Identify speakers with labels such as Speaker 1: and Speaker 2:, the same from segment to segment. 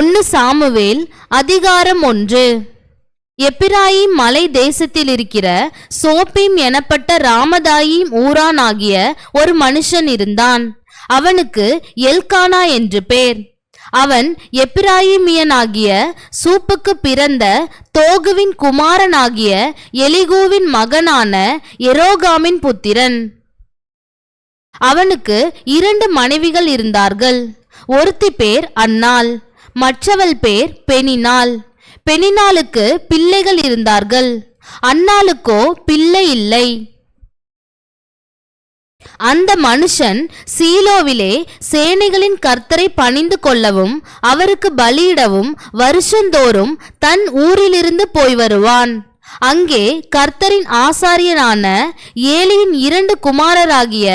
Speaker 1: ஒன்று சாமுவேல் அதிகாரம் ஒன்று. எப்பிராயிம் மலை தேசத்தில் இருக்கிற சோப்பிம் எனப்பட்ட ராமதாயிம் ஊரான் ஆகிய ஒரு மனுஷன் இருந்தான். அவனுக்கு எல்கானா என்று பேர். அவன் எப்பிராயிமியனாகிய சூப்புக்கு பிறந்த தோகுவின் குமாரனாகிய எலிகூவின் மகனான எரோகாமின் புத்திரன். அவனுக்கு இரண்டு மனைவிகள் இருந்தார்கள். ஒருத்தி பேர் அன்னாள். மற்றவள் பேர் பெனினாள் பெனினாளுக்கு பிள்ளைகள் இருந்தார்கள். அன்னாளுக்கோ பிள்ளை இல்லை. அந்த மனுஷன் சீலோவிலே சேனைகளின் கர்த்தரை பணிந்து கொள்ளவும் அவருக்கு பலியிடவும் வருஷந்தோறும் தன் ஊரிலிருந்து போய் வருவான். அங்கே கர்த்தரின் ஆசாரியனான ஏலியின் இரண்டு குமாரராகிய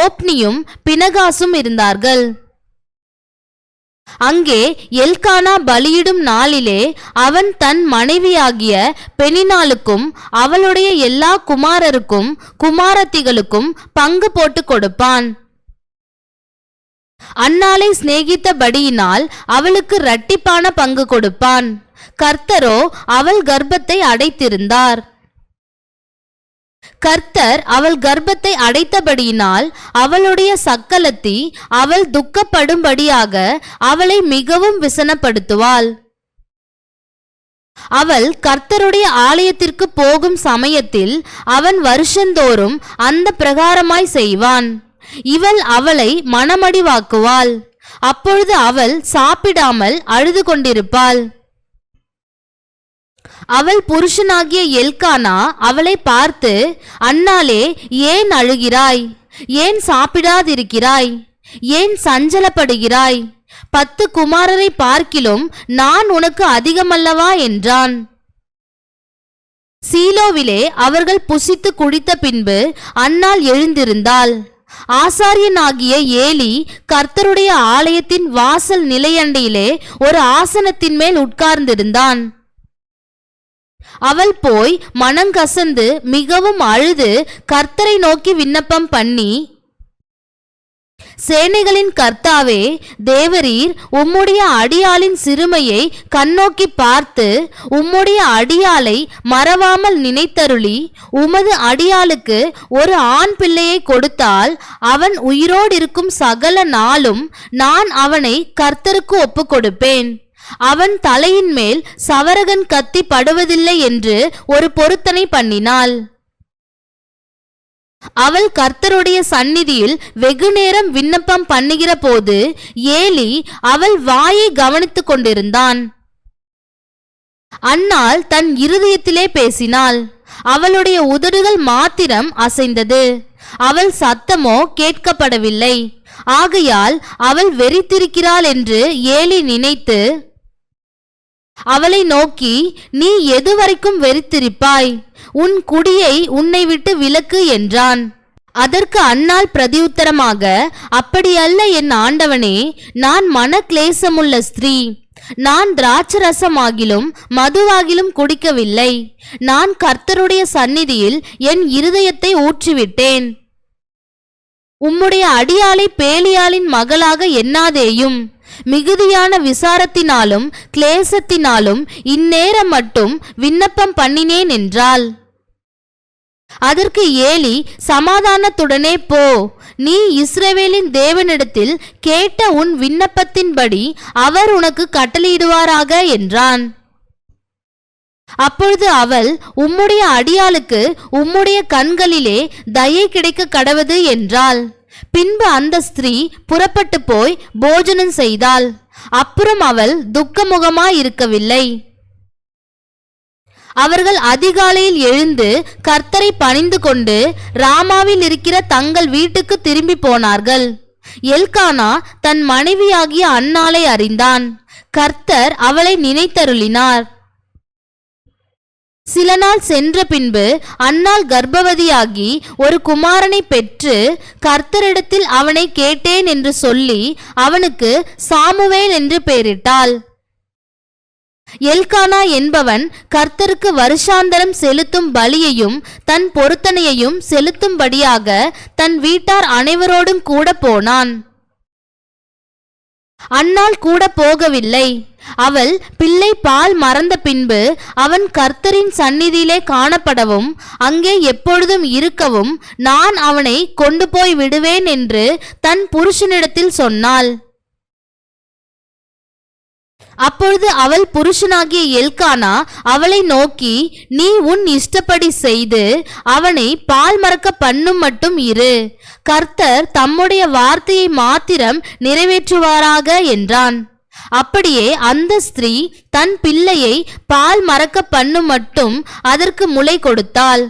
Speaker 1: ஓப்னியும் பினகாசும் இருந்தார்கள். அங்கே எல்கானா பலியிடும் நாளிலே அவன் தன் மனைவியாகிய பெனினாளுக்கும் அவளுடைய எல்லா குமாரருக்கும் குமாரத்திகளுக்கும் பங்கு போட்டு கொடுப்பான். அன்னாளை சிநேகித்தபடியினால் அவளுக்கு இரட்டிப்பான பங்கு கொடுப்பான். கர்த்தரோ அவள் கர்ப்பத்தை அடைத்திருந்தார். கர்த்தர் அவள் கர்ப்பத்தை அடைத்தபடியினால் அவளுடைய சக்கலத்தி அவள் துக்கப்படும்படியாக அவளை மிகவும் விசனப்படுத்துவாள். அவள் கர்த்தருடைய ஆலயத்திற்கு போகும் சமயத்தில் அவன் வருஷந்தோறும் அந்த பிரகாரமாய் செய்வான். இவள் அவளை மனமடிவாக்குவாள். அப்பொழுது அவள் சாப்பிடாமல் அழுது கொண்டிருப்பாள். அவள் புருஷனாகிய எல்கானா அவளை பார்த்து அண்ணாலே ஏன் அழுகிறாய்? ஏன் சாப்பிடாதிருக்கிறாய்? ஏன் சஞ்சலப்படுகிறாய்? பத்து குமாரரை பார்க்கிலும் நான் உனக்கு அதிகமல்லவா? என்றான். சீலோவிலே அவர்கள் புசித்து குடித்த பின்பு அன்னாள் எழுந்திருந்தாள். ஆசாரியனாகிய ஏலி கர்த்தருடைய ஆலயத்தின் வாசல் நிலையண்டையிலே ஒரு ஆசனத்தின் மேல் உட்கார்ந்திருந்தான். அவள் போய் மனங்கசந்து மிகவும் அழுது கர்த்தரை நோக்கி விண்ணப்பம் பண்ணி சேனைகளின் கர்த்தாவே தேவரீர் உம்முடைய அடியாளின் சிறுமையை கண்ணோக்கி பார்த்து உம்முடைய அடியாளை மறவாமல் நினைத்தருளி உமது அடியாளுக்கு ஒரு ஆண் பிள்ளையை கொடுத்தால் அவன் உயிரோடு இருக்கும் சகல நாளும் நான் அவனை கர்த்தருக்கு ஒப்புக்கொடுப்பேன். அவன் தலையின் மேல் சவரகன் கத்தி படுவதில்லை என்று ஒரு பொருத்தனை பண்ணினாள். அவள் கர்த்தருடைய சந்நிதியில் வெகுநேரம் விண்ணப்பம் பண்ணுகிற போது ஏலி அவள் வாயை கவனித்துக் கொண்டிருந்தான். அன்னாள் தன் இருதயத்திலே பேசினாள். அவளுடைய உதடுகள் மாத்திரம் அசைந்தது. அவள் சத்தமோ கேட்கப்படவில்லை. ஆகையால் அவள் வெறித்திருக்கிறாள் என்று ஏலி நினைத்து அவளை நோக்கி நீ எதுவரைக்கும் வெறித்திருப்பாய்? உன் குடியை உன்னை விட்டு விலக்கு என்றான். அதற்கு அன்னாள் பிரதியுத்தரமாக அப்படியல்ல என் ஆண்டவனே நான் மனக்லேசமுள்ள ஸ்திரீ. நான் திராட்சரசமாகிலும் மதுவாகிலும் குடிக்கவில்லை. நான் கர்த்தருடைய சந்நிதியில் என் இருதயத்தை ஊற்றிவிட்டேன். உம்முடைய அடியாளை பேலியாளின் மகளாக எண்ணாதேயும். மிகுதியான விசாரத்தினாலும் கிளேசத்தினாலும் இந்நேரம் மட்டும் விண்ணப்பம் பண்ணினேன் என்றாள். அதற்கு ஏலி சமாதானத்துடனே போ நீ இஸ்ரவேலின் தேவனிடத்தில் கேட்ட உன் விண்ணப்பத்தின்படி அவர் உனக்கு கட்டளையிடுவாராக என்றான். அப்பொழுது அவள் உம்முடைய அடியாளுக்கு உம்முடைய கண்களிலே தயை கிடைக்க கடவது என்றாள். பின்பு அந்த ஸ்திரீ புறப்பட்டு போய் போஜனம் செய்தாள். அப்புறம் அவள் துக்கமுகமாயிருக்கவில்லை. அவர்கள் அதிகாலையில் எழுந்து கர்த்தரை பணிந்து கொண்டு ராமாவில் இருக்கிற தங்கள் வீட்டுக்கு திரும்பி போனார்கள். எல்கானா தன் மனைவியாகிய அன்னாளை அறிந்தான். கர்த்தர் அவளை நினைத்தருளினார். சில நாள் சென்ற பின்பு அன்னாள் கர்ப்பவதியாகி ஒரு குமாரனை பெற்று கர்த்தரிடத்தில் அவனை கேட்டேன் என்று சொல்லி அவனுக்கு சாமுவேல் என்று பெயரிட்டாள். எல்கானா என்பவன் கர்த்தருக்கு வருஷாந்தரம் செலுத்தும் பலியையும் தன் பொருத்தனையையும் செலுத்தும்படியாக தன் வீட்டார் அனைவரோடும் கூட போனான். அன்னாள் கூட போகவில்லை. அவள் பிள்ளை பால் மறந்த பின்பு அவன் கர்த்தரின் சந்நிதியிலே காணப்படவும் அங்கே எப்பொழுதும் இருக்கவும் நான் அவனை கொண்டு போய் விடுவேன் என்று தன் புருஷனிடத்தில் சொன்னாள். அப்பொழுது அவள் புருஷனாகிய எல்கானா அவளை நோக்கி நீ உன் இஷ்டப்படி செய்து அவனை பால் மறக்க பண்ணும் மட்டும் இரு. கர்த்தர் தம்முடைய வார்த்தையை மாத்திரம் நிறைவேற்றுவாராக என்றான். அப்படியே அந்த ஸ்திரீ தன் பிள்ளையை பால் மறக்க பண்ணும் மட்டும் அதற்கு முளை கொடுத்தாள்.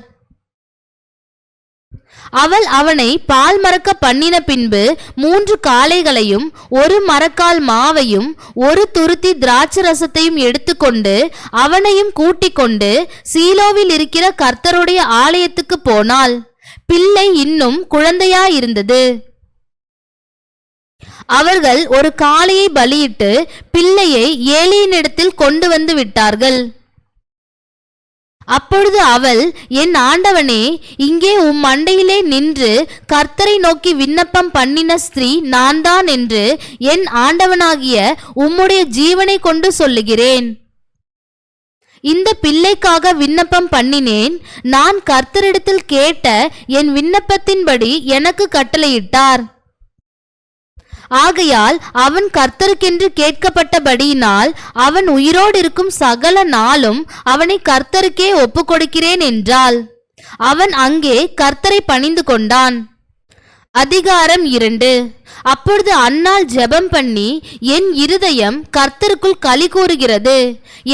Speaker 1: அவள் அவனை பால் மறக்க பண்ணின பின்பு மூன்று காளைகளையும் ஒரு மரக்கால் மாவையும் ஒரு துருத்தி திராட்சரசத்தையும் எடுத்துக்கொண்டு அவனையும் கூட்டிக் கொண்டு சீலோவில் இருக்கிற கர்த்தருடைய ஆலயத்துக்கு போனாள். பிள்ளை இன்னும் குழந்தையாயிருந்தது. அவர்கள் ஒரு காளையை பலியிட்டு பிள்ளையை ஏலியினிடத்தில் கொண்டு வந்து விட்டார்கள். அப்பொழுது அவள் என் ஆண்டவனே இங்கே உம் மண்டையிலே நின்று கர்த்தரை நோக்கி விண்ணப்பம் பண்ணின ஸ்திரீ நான் தான் என்று என் ஆண்டவனாகிய உம்முடைய ஜீவனை கொண்டு சொல்லுகிறேன். இந்த பிள்ளைக்காக விண்ணப்பம் பண்ணினேன். நான் கர்த்தரிடத்தில் கேட்ட என் விண்ணப்பத்தின்படி எனக்கு கட்டளையிட்டார். ஆகையால் அவன் கர்த்தருக்கென்று கேட்கப்பட்டபடியினால் அவன் உயிரோடு இருக்கும் சகல நாளும் அவனை கர்த்தருக்கே ஒப்புக்கொடுக்கிறேன் என்றாள். அவன் அங்கே கர்த்தரை பணிந்து கொண்டான். அதிகாரம் இரண்டு. அப்பொழுது அன்னாள் ஜெபம் பண்ணி என் இருதயம் கர்த்தருக்குள் களி கூறுகிறது.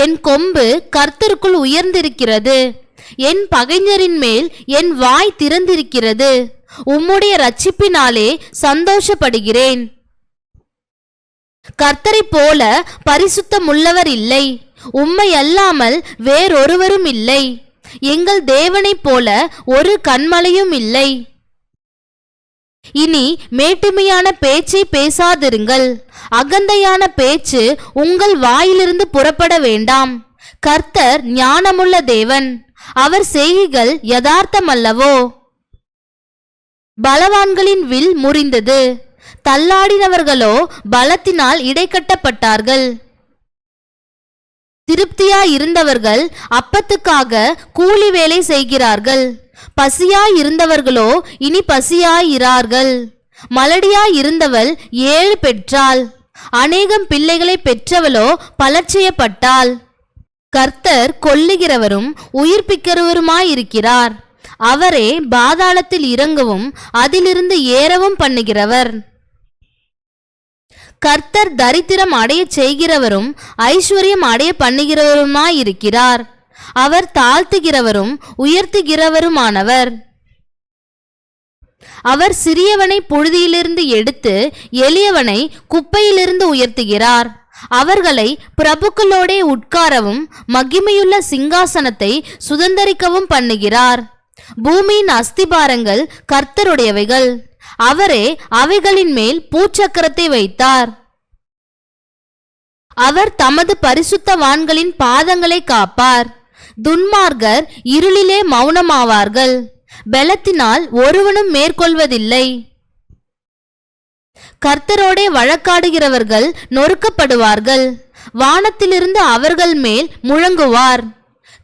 Speaker 1: என் கொம்பு கர்த்தருக்குள் உயர்ந்திருக்கிறது. என் பகைஞரின் மேல் என் வாய் திறந்திருக்கிறது. உம்முடைய ரட்சிப்பினாலே சந்தோஷப்படுகிறேன். கர்த்தரைப் போல பரிசுத்தமுள்ளவர் இல்லை உம்மை அல்லாமல் வேறொருவரும் இல்லை எங்கள் தேவனைப் போல ஒரு கண்மலையும் இல்லை. இனி மேட்டுமையான பேச்சை பேசாதிருங்கள். அகந்தையான பேச்சு உங்கள் வாயிலிருந்து புறப்பட வேண்டாம். கர்த்தர் ஞானமுள்ள தேவன். அவர் செய்கைகள் யதார்த்தமல்லவோ? பலவான்களின் வில் முறிந்தது. தள்ளாடினவர்களோ பலத்தினால் இடைக்கட்டப்பட்டார்கள். திருப்தியா இருந்தவர்கள் அப்பத்துக்காக கூலி வேலை செய்கிறார்கள். பசியாய் இருந்தவர்களோ இனி பசியாயிரார்கள். மலடியாய் இருந்தவள் ஏழு பெற்றாள். அநேகம் பிள்ளைகளை பெற்றவளோ பலட்சயப்பட்டாள். கர்த்தர் கொல்லுகிறவரும் உயிர்ப்பிக்கிறவருமாயிருக்கிறார். அவரே பாதாளத்தில் இறங்கவும் அதிலிருந்து ஏறவும் பண்ணுகிறவர். கர்த்தர் தரித்திரம் அடையச் செய்கிறவரும் ஐஸ்வர்யம் அடைய பண்ணுகிறவருமாயிருக்கிறார். அவர் தாழ்த்துகிறவரும் உயர்த்துகிறவருமானவர். அவர் சிறியவனை புழுதியிலிருந்து எடுத்து எளியவனை குப்பையிலிருந்து உயர்த்துகிறார். அவர்களை பிரபுக்களோடே உட்காரவும் மகிமையுள்ள சிங்காசனத்தை சுதந்தரிக்கவும் பண்ணுகிறார். பூமியின் அஸ்திபாரங்கள் கர்த்தருடையவைகள். அவரே அவைகளின் மேல் பூச்சக்கரத்தை வைத்தார். அவர் தமது பரிசுத்தவான்களின் பாதங்களை காப்பார். துன்மார்கர் இருளிலே மௌனமாவார்கள். பெலத்தினால் ஒருவனும் மேற்கொள்வதில்லை. கர்த்தரோடே வழக்காடுகிறவர்கள் நொறுக்கப்படுவார்கள். வானத்திலிருந்து அவர்கள் மேல் முழங்குவார்.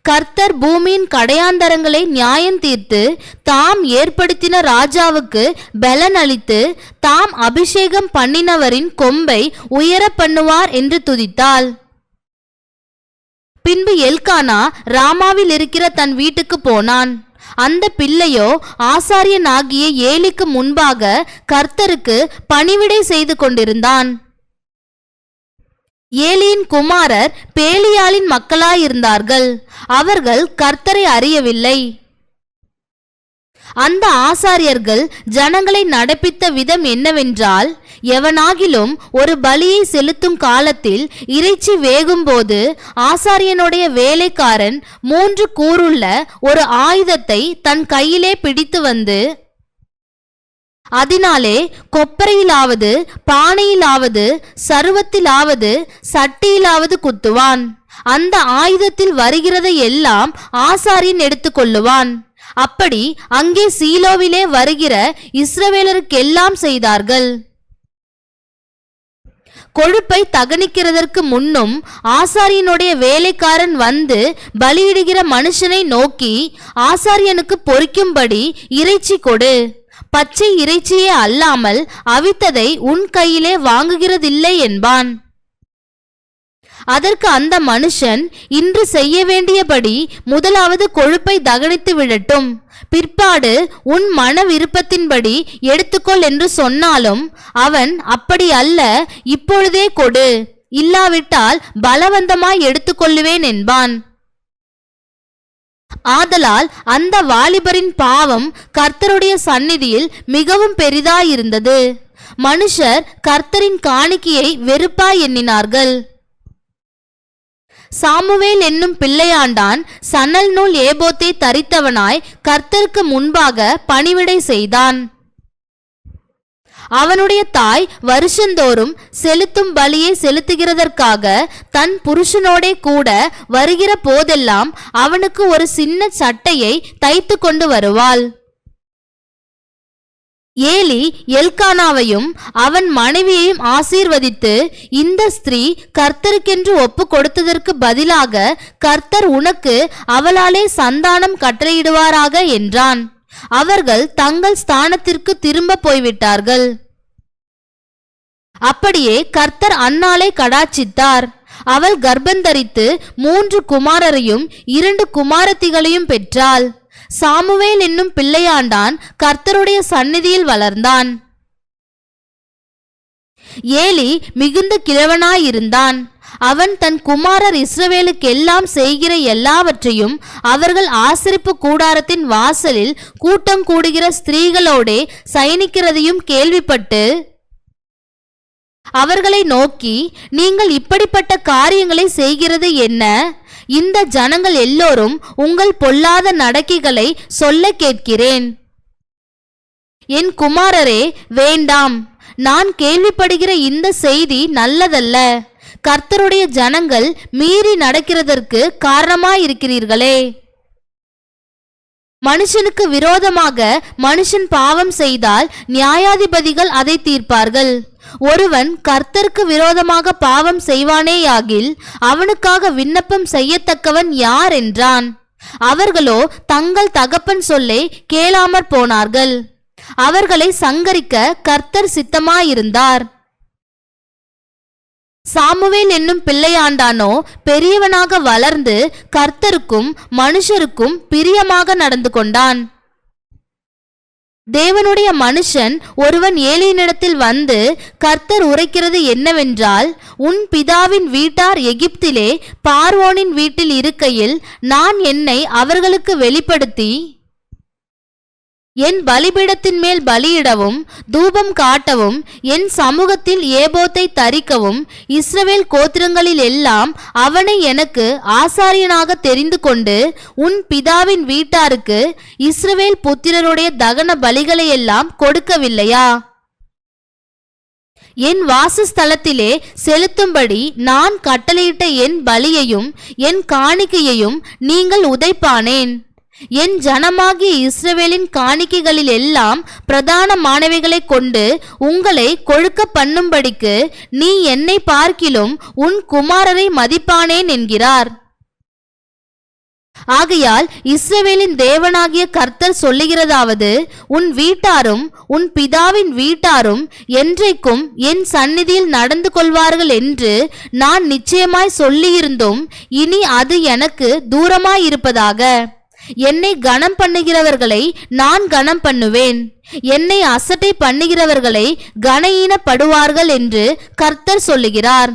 Speaker 1: கர்த்தர் பூமியின் கடையாந்தரங்களை நியாயம் தீர்த்து தாம் ஏற்படுத்தின ராஜாவுக்கு பலன் அளித்து தாம் அபிஷேகம் பண்ணினவரின் கொம்பை உயர பண்ணுவார் என்று துதித்தாள். பின்பு எல்கானா ராமாவில் இருக்கிற தன் வீட்டுக்கு போனான். அந்த பிள்ளையோ ஆசாரியனாகிய ஏலிக்கு முன்பாக கர்த்தருக்கு பணிவிடை செய்து கொண்டிருந்தான். ஏலியின் குமாரர் பேலியாளின் மக்களாயிருந்தார்கள். அவர்கள் கர்த்தரை அறியவில்லை. அந்த ஆசாரியர்கள் ஜனங்களை நடப்பித்த விதம் என்னவென்றால் எவனாகிலும் ஒரு பலியை செலுத்தும் காலத்தில் இறைச்சி வேகும்போது ஆசாரியனுடைய வேலைக்காரன் மூன்று கூறுள்ள ஒரு ஆயுதத்தை தன் கையிலே பிடித்து வந்து அதனாலே கொப்பரையிலாவது பானையிலாவது சருவத்திலாவது சட்டியிலாவது குத்துவான். அந்த ஆயுதத்தில் வருகிறதை எல்லாம் ஆசாரியன் எடுத்துக்கொள்ளுவான் அப்படி அங்கே சீலோவிலே வருகிற இஸ்ரவேலருக்கெல்லாம் செய்தார்கள். கொழுப்பை தகனிக்கிறதற்கு முன்னும் ஆசாரியனுடைய வேலைக்காரன் வந்து பலியிடுகிற மனுஷனை நோக்கி ஆசாரியனுக்கு பொறிக்கும்படி இறைச்சி கொடு. பச்சை இறைச்சியே அல்லாமல் அவித்ததை உன் கையிலே வாங்குகிறதில்லை என்பான். அதற்கு அந்த மனுஷன் இன்று செய்ய வேண்டியபடி முதலாவது கொழுப்பை தகனித்து விடட்டும். பிற்பாடு உன் மன விருப்பத்தின்படி எடுத்துக்கொள் என்று சொன்னாலும் அவன் அப்படி அல்ல இப்பொழுதே கொடு. இல்லாவிட்டால் பலவந்தமாய் எடுத்துக்கொள்ளுவேன் என்பான். ஆதலால் அந்த வாலிபரின் பாவம் கர்த்தருடைய சந்நிதியில் மிகவும் பெரிதாயிருந்தது. மனுஷர் கர்த்தரின் காணிக்கையை வெறுப்பாய் எண்ணினார்கள். சாமுவேல் என்னும் பிள்ளையாண்டான் சணல் நூல் ஏபோத்தை தரித்தவனாய் கர்த்தருக்கு முன்பாக பணிவிடை செய்தான். அவனுடைய தாய் வருஷந்தோறும் செலுத்தும் பலியை செலுத்துகிறதற்காக தன் புருஷனோடே கூட வருகிற போதெல்லாம் அவனுக்கு ஒரு சின்ன சட்டையை தைத்து கொண்டு வருவாள். ஏலி எல்கானாவையும் அவன் மனைவியையும் ஆசீர்வதித்து இந்த ஸ்திரீ கர்த்தருக்கென்று ஒப்பு கொடுத்ததற்கு பதிலாக கர்த்தர் உனக்கு அவளாலே சந்தானம் கட்டளையிடுவாராக என்றான். அவர்கள் தங்கள் ஸ்தானத்திற்கு திரும்ப போய்விட்டார்கள். அப்படியே கர்த்தர் அன்னாளை கடாட்சித்தார் அவள் கர்ப்பந்தரித்து மூன்று குமாரரையும் இரண்டு குமாரத்திகளையும் பெற்றாள். சாமுவேல் என்னும் பிள்ளையாண்டான் கர்த்தருடைய சந்நிதியில் வளர்ந்தான். ஏலி மிகுந்த கிழவனாயிருந்தான். அவன் தன் குமாரர் இஸ்ரவேலுக்கெல்லாம் செய்கிற எல்லாவற்றையும் அவர்கள் ஆசிரிப்பு கூடாரத்தின் வாசலில் கூட்டம் கூடுகிற ஸ்திரீகளோடே சயனிக்கிறதையும் கேள்விப்பட்டு அவர்களை நோக்கி நீங்கள் இப்படிப்பட்ட காரியங்களை செய்கிறது என்ன? இந்த ஜனங்கள் எல்லோரும் உங்கள் பொல்லாத நடக்கைகளை சொல்ல கேட்கிறேன். என் குமாரரே வேண்டாம். நான் கேள்விப்படுகிற இந்த செய்தி நல்லதல்ல. கர்த்தருடைய ஜனங்கள் மீறி நடக்கிறதற்கு காரணமாயிருக்கிறீர்களே. மனுஷனுக்கு விரோதமாக மனுஷன் பாவம் செய்தால் நியாயாதிபதிகள் அதை தீர்ப்பார்கள். ஒருவன் கர்த்தருக்கு விரோதமாக பாவம் செய்வானேயாகில் அவனுக்காக விண்ணப்பம் செய்யத்தக்கவன் யார் என்றான். அவர்களோ தங்கள் தகப்பன் சொல்லை கேளாமற் போனார்கள். அவர்களை சங்கரிக்க கர்த்தர் சித்தமாயிருந்தார். சாமுவேல் என்னும் பிள்ளையாண்டானோ பெரியவனாக வளர்ந்து கர்த்தருக்கும் மனுஷருக்கும் பிரியமாக நடந்து கொண்டான். தேவனுடைய மனுஷன் ஒருவன் ஏலியனிடத்தில் வந்து கர்த்தர் உரைக்கிறது என்னவென்றால் உன் பிதாவின் வீட்டார் எகிப்திலே பார்வோனின் வீட்டில் இருக்கையில் நான் என்னை அவர்களுக்கு வெளிப்படுத்தி என் பலிபீடத்தின் மேல் பலியிடவும் தூபம் காட்டவும் என் சமூகத்தில் ஏபோத்தை தரிக்கவும் இஸ்ரவேல் கோத்திரங்களில் எல்லாம் அவனை எனக்கு ஆசாரியனாக தெரிந்து கொண்டு உன் பிதாவின் வீட்டாருக்கு இஸ்ரவேல் புத்திரருடைய தகன பலிகளையெல்லாம் கொடுக்கவில்லையா? என் வாசஸ்தலத்திலே செலுத்தும்படி நான் கட்டளையிட்ட என் பலியையும் என் காணிக்கையையும் நீங்கள் உதைப்பானேன். என் ஜனமாகிய இஸ்ரவேலின் காணிக்கைகளில் எல்லாம் பிரதான மாணவிகளைக் கொண்டு உங்களை கொழுக்க பண்ணும்படிக்கு நீ என்னை பார்க்கிலும் உன் குமாரரை மதிப்பானேன் என்கிறார். ஆகையால் இஸ்ரவேலின் தேவனாகிய கர்த்தர் சொல்லுகிறதாவது உன் வீட்டாரும் உன் பிதாவின் வீட்டாரும் என்றைக்கும் என் சந்நிதியில் நடந்து கொள்வார்கள் என்று நான் நிச்சயமாய் சொல்லியிருந்தும் இனி அது எனக்கு தூரமாயிருப்பதாக. என்னை கனம் பண்ணுகிறவர்களை நான் கனம் பண்ணுவேன். என்னை அசட்டை பண்ணுகிறவர்களை கனஈனப்படுவார்கள் என்று கர்த்தர் சொல்லுகிறார்.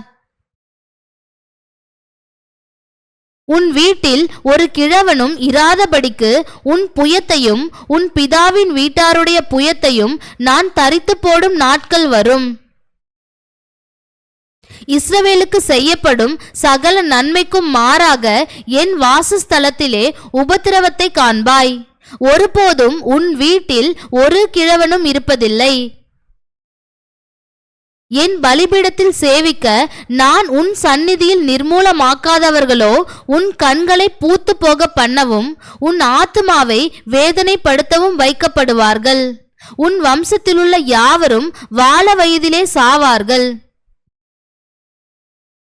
Speaker 1: உன் வீட்டில் ஒரு கிழவனும் இராதபடிக்கு உன் புயத்தையும் உன் பிதாவின் வீட்டாருடைய புயத்தையும் நான் தரித்து போடும் நாட்கள் வரும். இஸ்ரவேலுக்கு செய்யப்படும் சகல நன்மைக்கும் மாறாக என் வாசஸ்தலத்திலே உபத்திரவத்தை காண்பாய். ஒருபோதும் உன் வீட்டில் ஒரு கிழவனும் இருப்பதில்லை. என் பலிபீடத்தில் சேவிக்க நான் உன் சந்நிதியில் நிர்மூலமாக்காதவர்களோ உன் கண்களை பூத்து போக பண்ணவும் உன் ஆத்துமாவை வேதனைப்படுத்தவும் வைக்கப்படுவார்கள். உன் வம்சத்திலுள்ள யாவரும் வாழ வயதிலே சாவார்கள்.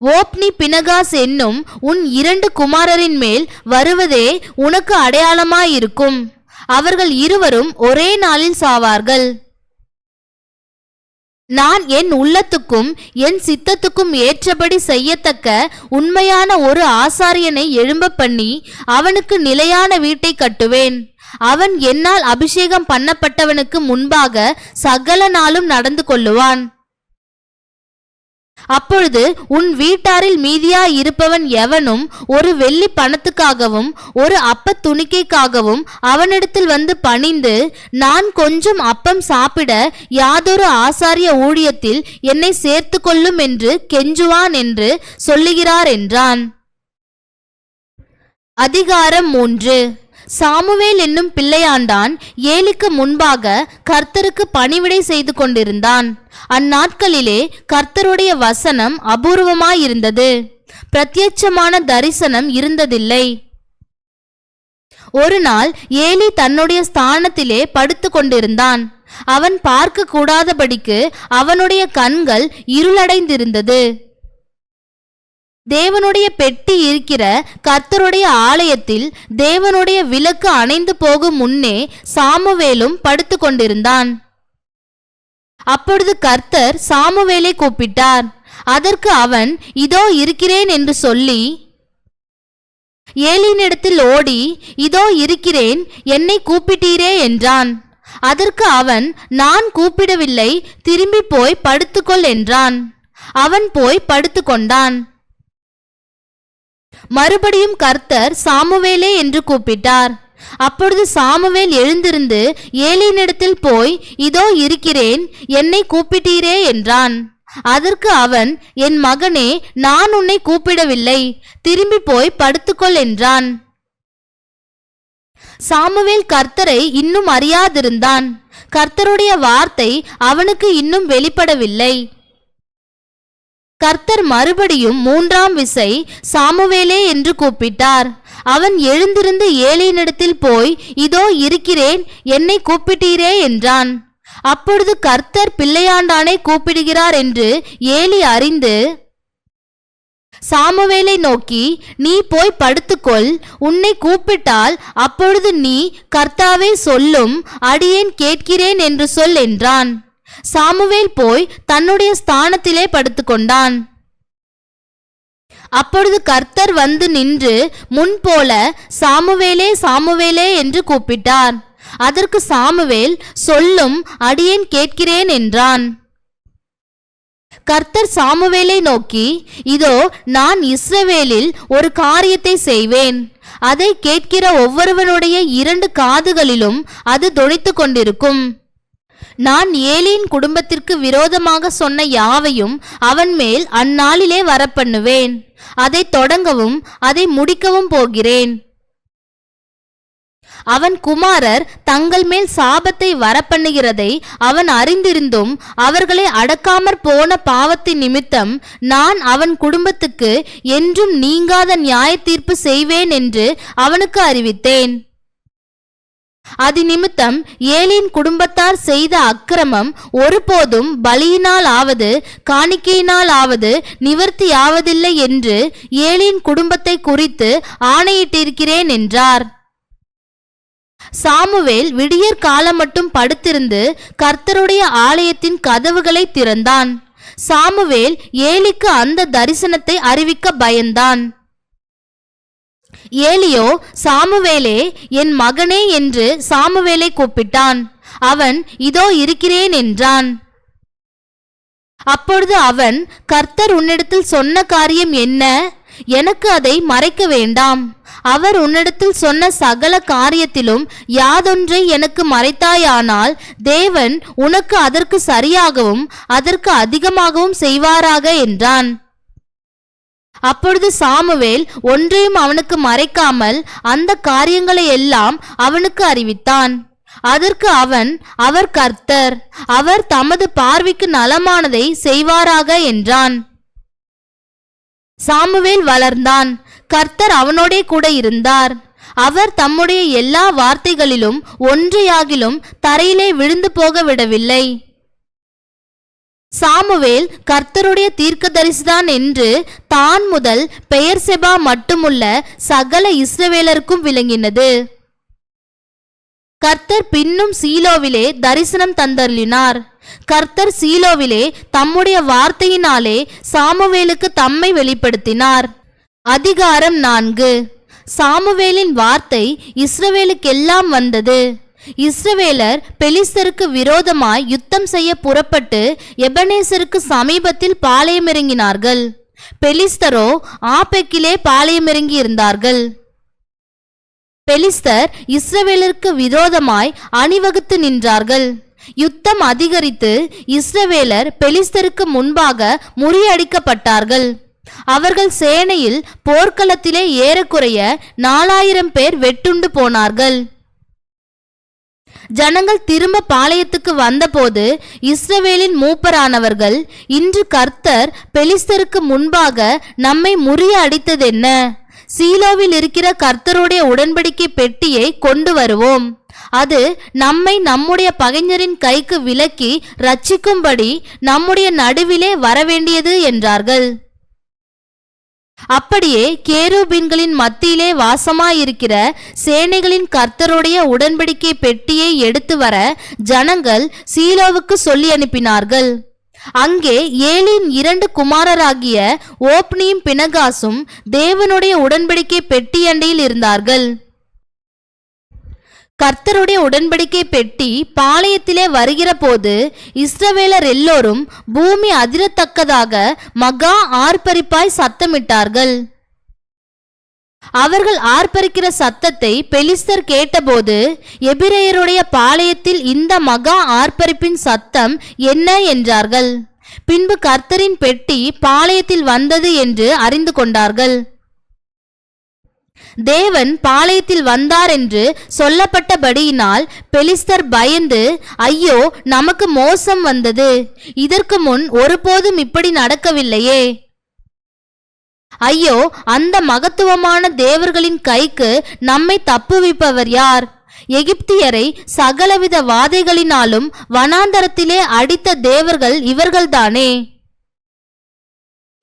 Speaker 1: ஓப்னி பினகாஸ் என்னும் உன் இரண்டு குமாரரின் மேல் வருவதே உனக்கு அடையாளமாயிருக்கும். அவர்கள் இருவரும் ஒரே நாளில் சாவார்கள். நான் என் உள்ளத்துக்கும் என் சித்தத்துக்கும் ஏற்றபடி செய்யத்தக்க உண்மையான ஒரு ஆசாரியனை எழும்ப பண்ணி அவனுக்கு நிலையான வீட்டை கட்டுவேன். அவன் என்னால் அபிஷேகம் பண்ணப்பட்டவனுக்கு முன்பாக சகல நாளும் நடந்து கொள்ளுவான். அப்பொழுது உன் வீட்டாரில் மீதியா இருப்பவன் எவனும் ஒரு வெள்ளி பணத்துக்காகவும் ஒரு அப்ப துணிக்கைக்காகவும் அவனிடத்தில் வந்து பணிந்து நான் கொஞ்சம் அப்பம் சாப்பிட யாதொரு ஆசாரிய ஊழியத்தில் என்னை சேர்த்து கொள்ளும் என்று கெஞ்சுவான் என்று சொல்லுகிறார் என்றான். அதிகாரம் மூன்று. சாமுவேல் என்னும் பிள்ளையாண்டான் ஏலிக்கு முன்பாக கர்த்தருக்கு பணிவிடை செய்து கொண்டிருந்தான். அந்நாட்களிலே கர்த்தருடைய வசனம் அபூர்வமாயிருந்தது. பிரத்யட்சமான தரிசனம் இருந்ததில்லை. ஒரு நாள் ஏலி தன்னுடைய ஸ்தானத்திலே படுத்து கொண்டிருந்தான். அவன் பார்க்க கூடாதபடிக்கு அவனுடைய கண்கள் இருளடைந்திருந்தது. தேவனுடைய பெட்டி இருக்கிற கர்த்தருடைய ஆலயத்தில் தேவனுடைய விளக்கு அணைந்து போகும் முன்னே சாமுவேலும் படுத்து கொண்டிருந்தான். அப்பொழுது கர்த்தர் சாமுவேலை கூப்பிட்டார். அதற்கு அவன் இதோ இருக்கிறேன் என்று சொல்லி ஏலினிடத்தில் ஓடி இதோ இருக்கிறேன் என்னை கூப்பிட்டீரே என்றான். அதற்கு அவன் நான் கூப்பிடவில்லை திரும்பி போய் படுத்துக்கொள் என்றான். அவன் போய் படுத்துக்கொண்டான் மறுபடியும் கர்த்தர் சாமுவேலே என்று கூப்பிட்டார். அப்பொழுது சாமுவேல் எழுந்திருந்து ஏலியினிடத்தில் போய் இதோ இருக்கிறேன் என்னை கூப்பிட்டீரே என்றான். அதற்கு அவன் என் மகனே நான் உன்னை கூப்பிடவில்லை திரும்பி போய் படுத்துக்கொள் என்றான். சாமுவேல் கர்த்தரை இன்னும் அறியாதிருந்தான். கர்த்தருடைய வார்த்தை அவனுக்கு இன்னும் வெளிப்படவில்லை. கர்த்தர் மறுபடியும் மூன்றாம் விசை சாமுவேலே என்று கூப்பிட்டார். அவன் எழுந்திருந்து ஏழையினிடத்தில் போய் இதோ இருக்கிறேன் என்னை கூப்பிட்டீரே என்றான். அப்பொழுது கர்த்தர் பிள்ளையாண்டானை கூப்பிடுகிறார் என்று ஏலி அறிந்து சாமுவேலை நோக்கி நீ போய் படுத்துக்கொள் உன்னை கூப்பிட்டால் அப்பொழுது நீ கர்த்தாவே சொல்லும் அடியேன் கேட்கிறேன் என்று சொல் என்றான். சாமுவேல் போய் தன்னுடைய ஸ்தானத்திலே படுத்துக்கொண்டான். அப்பொழுது கர்த்தர் வந்து நின்று முன்போல சாமுவேலே சாமுவேலே என்று கூப்பிட்டார். அதற்கு சாமுவேல் சொல்லும் அடியேன் கேட்கிறேன் என்றான். கர்த்தர் சாமுவேலை நோக்கி இதோ நான் இஸ்ரவேலில் ஒரு காரியத்தை செய்வேன். அதை கேட்கிற ஒவ்வொருவனுடைய இரண்டு காதுகளிலும் அது தொனித்துக் கொண்டிருக்கும். நான் ஏலியின் குடும்பத்திற்கு விரோதமாக சொன்ன யாவையும் அவன் மேல் அந்நாளிலே வரப்பண்ணுவேன். அதை தொடங்கவும் அதை முடிக்கவும் போகிறேன். அவன் குமாரர் தங்கள் மேல் சாபத்தை வரப்பண்ணுகிறதை அவன் அறிந்திருந்தும் அவர்களை அடக்காமற் போன பாவத்தின் நிமித்தம் நான் அவன் குடும்பத்துக்கு என்றும் நீங்காத நியாய தீர்ப்பு செய்வேன் என்று அவனுக்கு அறிவித்தேன். அது நிமித்தம் ஏலின் குடும்பத்தார் செய்த அக்கிரமம் ஒருபோதும் பலியினால் ஆவது காணிக்கையினால் ஆவது நிவர்த்தியாவதில்லை என்று ஏலின் குடும்பத்தை குறித்து ஆணையிட்டிருக்கிறேன் என்றார். சாமுவேல் விடியற் காலம் மட்டும் படுத்திருந்து கர்த்தருடைய ஆலயத்தின் கதவுகளை திறந்தான். சாமுவேல் ஏலிக்கு அந்த தரிசனத்தை அறிவிக்க பயந்தான். ஏலியோ சாமுவேலே என் மகனே என்று சாமுவேலை கூப்பிட்டான். அவன் இதோ இருக்கிறேன் என்றான். அப்பொழுது அவன் கர்த்தர் உன்னிடத்தில் சொன்ன காரியம் என்ன? எனக்கு அதை மறைக்க வேண்டாம். அவர் உன்னிடத்தில் சொன்ன சகல காரியத்திலும் யாதொன்றை எனக்கு மறைத்தாயானால் தேவன் உனக்கு அதற்கு சரியாகவும் அதற்கு அதிகமாகவும் செய்வாராக என்றான். அப்பொழுது சாமுவேல் ஒன்றையும் அவனுக்கு மறைக்காமல் அந்த காரியங்களை எல்லாம் அவனுக்கு அறிவித்தான். அதற்கு அவன் அவர் கர்த்தர் அவர் தமது பார்வைக்கு நலமானதை செய்வாராக என்றான். சாமுவேல் வளர்ந்தான். கர்த்தர் அவனோடே கூட இருந்தார். அவர் தம்முடைய எல்லா வார்த்தைகளிலும் ஒன்றையாகிலும் தரையிலே விழுந்து போக விடவில்லை சாமுவேல் கர்த்தருடைய தீர்க்கதரிசிதான் என்று தான் முதல் பெயர் செபா மட்டுமுள்ள சகல இஸ்ரவேலருக்கும் விளங்கினது. கர்த்தர் பின்னும் சீலோவிலே தரிசனம் தந்தருளினார். கர்த்தர் சீலோவிலே தம்முடைய வார்த்தையினாலே சாமுவேலுக்கு தம்மை வெளிப்படுத்தினார். அதிகாரம் நான்கு. சாமுவேலின் வார்த்தை இஸ்ரவேலுக்கெல்லாம் வந்தது. இஸ்ரவேலர் பெலிஸ்தருக்கு விரோதமாய் யுத்தம் செய்ய புறப்பட்டு எபனேசருக்கு சமீபத்தில் பாளையமிறங்கினார்கள். பெலிஸ்தரோ ஆப்பெக்கிலே பாளையமிறங்கி இருந்தார்கள் பெலிஸ்தர் இஸ்ரவேலருக்கு விரோதமாய் அணிவகுத்து நின்றார்கள். யுத்தம் அதிகரித்து இஸ்ரவேலர் பெலிஸ்தருக்கு முன்பாக முறியடிக்கப்பட்டார்கள். அவர்கள் சேனையில் போர்க்களத்திலே ஏறக்குறைய நாலாயிரம் பேர் வெட்டுண்டு போனார்கள். ஜனங்கள் திரும்ப பாளையத்துக்கு வந்தபோது இஸ்ரவேலின் மூப்பரானவர்கள் இன்று கர்த்தர் பெலிஸ்தருக்கு முன்பாக நம்மை முறிய அடித்ததென்ன? சீலோவில் இருக்கிற கர்த்தருடைய உடன்படிக்கை பெட்டியை கொண்டு வருவோம். அது நம்மை நம்முடைய பகைஞரின் கைக்கு விலக்கி ரட்சிக்கும்படி நம்முடைய நடுவிலே வரவேண்டியது என்றார்கள். அப்படியே கேரூபின்களின் மத்தியிலே வாசமாயிருக்கிற சேனைகளின் கர்த்தருடைய உடன்படிக்கை பெட்டியை எடுத்து வர ஜனங்கள் சீலோவுக்கு சொல்லி அனுப்பினார்கள். அங்கே ஏலின் இரண்டு குமாரராகிய ஓப்னியும் பினகாசும் தேவனுடைய உடன்படிக்கை பெட்டியண்டையில் இருந்தார்கள். கர்த்தருடைய உடன்படிக்கை பெட்டி பாளையத்திலே வருகிற போது இஸ்ரவேலர் எல்லோரும் பூமி அதிரத்தக்கதாக மகா ஆர்ப்பரிப்பாய் சத்தமிட்டார்கள். அவர்கள் ஆர்ப்பரிக்கிற சத்தத்தை பெலிஸ்தர் கேட்டபோது எபிரேயருடைய பாளையத்தில் இந்த மகா ஆர்ப்பரிப்பின் சத்தம் என்ன? என்றார்கள். பின்பு கர்த்தரின் பெட்டி பாளையத்தில் வந்தது என்று அறிந்து கொண்டார்கள். தேவன் பாளையத்தில் வந்தார் என்று சொல்லப்பட்டபடியினால் பெலிஸ்தர் பயந்து ஐயோ நமக்கு மோசம் வந்தது. இதற்கு முன் ஒருபோதும் இப்படி நடக்கவில்லையே. ஐயோ அந்த மகத்துவமான தேவர்களின் கைக்கு நம்மை தப்புவிப்பவர் யார்? எகிப்தியரை சகலவித வாதைகளினாலும் வனாந்தரத்திலே அடித்த தேவர்கள் இவர்கள்தானே.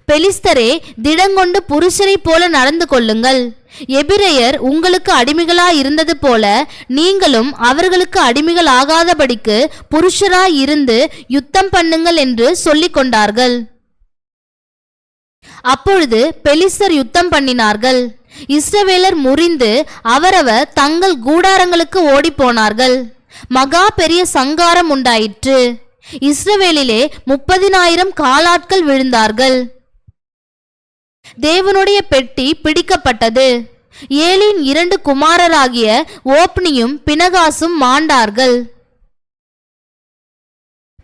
Speaker 1: பெலிஸ்தரே திடங்கொண்டு புருஷரைப் போல நடந்து கொள்ளுங்கள். எபிரேயர் உங்களுக்கு அடிமைகளாய் இருந்தது போல நீங்களும் அவர்களுக்கு அடிமைகளாகாதபடிக்கு புருஷராய் இருந்து யுத்தம் பண்ணுங்கள் என்று சொல்லிக் கொண்டார்கள். அப்பொழுது பெலிசர் யுத்தம் பண்ணினார்கள். இஸ்ரவேலர் முறிந்து அவரவர் தங்கள் கூடாரங்களுக்கு ஓடிப்போனார்கள் மகா பெரிய சங்காரம் உண்டாயிற்று. இஸ்ரவேலிலே முப்பதினாயிரம் காலாட்கள் விழுந்தார்கள். தேவனுடைய பெட்டி பிடிக்கப்பட்டது. ஏலின் இரண்டு குமாரராகிய ஓப்னியும் பினகாசும் மாண்டார்கள்.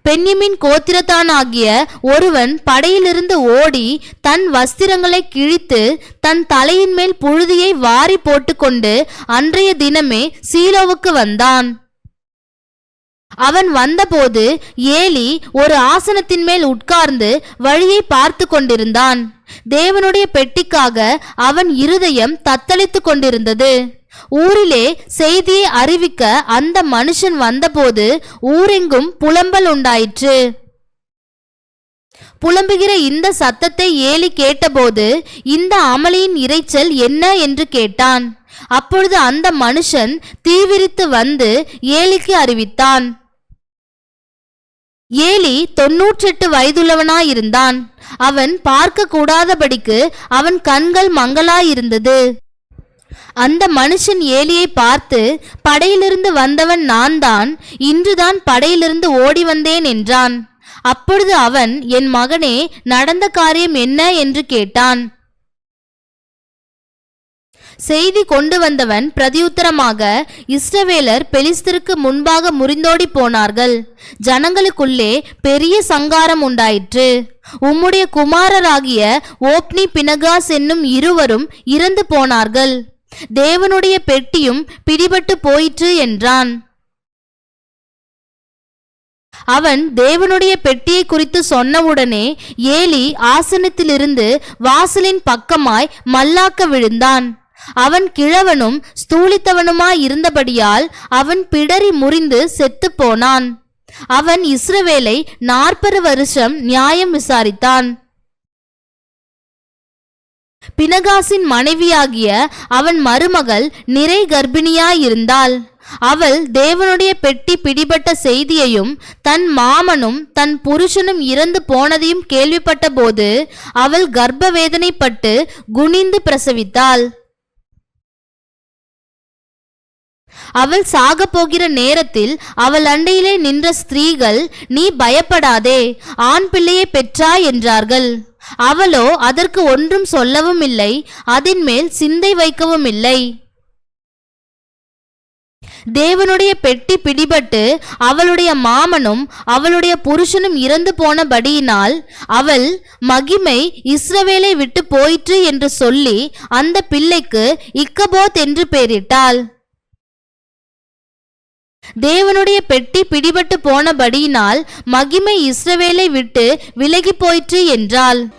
Speaker 1: பென்யமின் கோத்திரத்தானாகிய ஒருவன் படையிலிருந்து ஓடி தன் வஸ்திரங்களை கிழித்து தன் தலையின் மேல் புழுதியை வாரி போட்டுக்கொண்டு அன்றைய தினமே சீலோவுக்கு வந்தான். அவன் வந்தபோது ஏலி ஒரு ஆசனத்தின் மேல் உட்கார்ந்து வழியை பார்த்து கொண்டிருந்தான். தேவனுடைய பெட்டிக்காக அவன் இருதயம் தத்தளித்து கொண்டிருந்தது. ஊரிலே செய்தியை அறிவிக்க அந்த மனுஷன் வந்தபோது ஊரெங்கும் புலம்பல் உண்டாயிற்று. புலம்புகிற இந்த சத்தத்தை ஏலி கேட்டபோது இந்த அமளியின் இரைச்சல் என்ன? என்று கேட்டான். அப்பொழுது அந்த மனுஷன் தீவிரித்து வந்து ஏலிக்கு அறிவித்தான். ஏலி தொன்னூற்றெட்டு வயதுள்ளவனாயிருந்தான். அவன் பார்க்க கூடாதபடிக்கு அவன் கண்கள் மங்கலாயிருந்தது அந்த மனுஷன் ஏலியை பார்த்து படையிலிருந்து வந்தவன் நான் தான் இன்றுதான் படையிலிருந்து ஓடி வந்தேன் என்றான். அப்பொழுது அவன் என் மகனே நடந்த காரியம் என்ன? என்று கேட்டான். செய்தி கொண்டு வந்தவன் பிரதியுத்தரமாக இஸ்ரவேலர் பெலிஸ்தருக்கு முன்பாக முறிந்தோடி போனார்கள். ஜனங்களுக்குள்ளே பெரிய சங்காரம் உண்டாயிற்று. உம்முடைய குமாரராகிய ஓப்னி பினகாஸ் என்னும் இருவரும் இறந்து போனார்கள். தேவனுடைய பெட்டியும் பிடிபட்டு போயிற்று என்றான். அவன் தேவனுடைய பெட்டியை குறித்து சொன்னவுடனே ஏலி ஆசனத்திலிருந்து வாசலின் பக்கமாய் மல்லாக்க விழுந்தான். அவன் கிழவனும் ஸ்தூலித்தவனுமாயிருந்தபடியால் அவன் பிடரி முறிந்து செத்துப்போனான். அவன் இஸ்ரவேலை நாற்பது வருஷம் நியாயம் விசாரித்தான். பினகாசின் மனைவியாகிய அவன் மருமகள் நிறை கர்ப்பிணியாயிருந்தாள். அவள் தேவனுடைய பெட்டி பிடிபட்ட செய்தியையும் தன் மாமனும் தன் புருஷனும் இறந்து போனதையும் கேள்விப்பட்டபோது அவள் கர்ப்ப வேதனைப்பட்டு குனிந்து பிரசவித்தாள். அவள் சாக போகிற நேரத்தில் அவள் அண்டையிலே நின்ற ஸ்திரீகள் நீ பயப்படாதே ஆண் பிள்ளையை பெற்றாய் என்றார்கள். அவளோ அதற்கு ஒன்றும் சொல்லவும் இல்லை அதன் மேல் சிந்தை வைக்கவும் இல்லை. தேவனுடைய பெட்டி பிடிபட்டு அவளுடைய மாமனும் அவளுடைய புருஷனும் இறந்து போனபடியினால் அவள் மகிமை இஸ்ரவேலை விட்டு போயிற்று என்று சொல்லி அந்த பிள்ளைக்கு இக்கபோத் என்று பெயரிட்டாள். தேவனுடைய பெட்டி பிடிபட்டு போனபடியினால் மகிமை இஸ்ரவேலை விட்டு விலகி போயிற்று என்றாள்.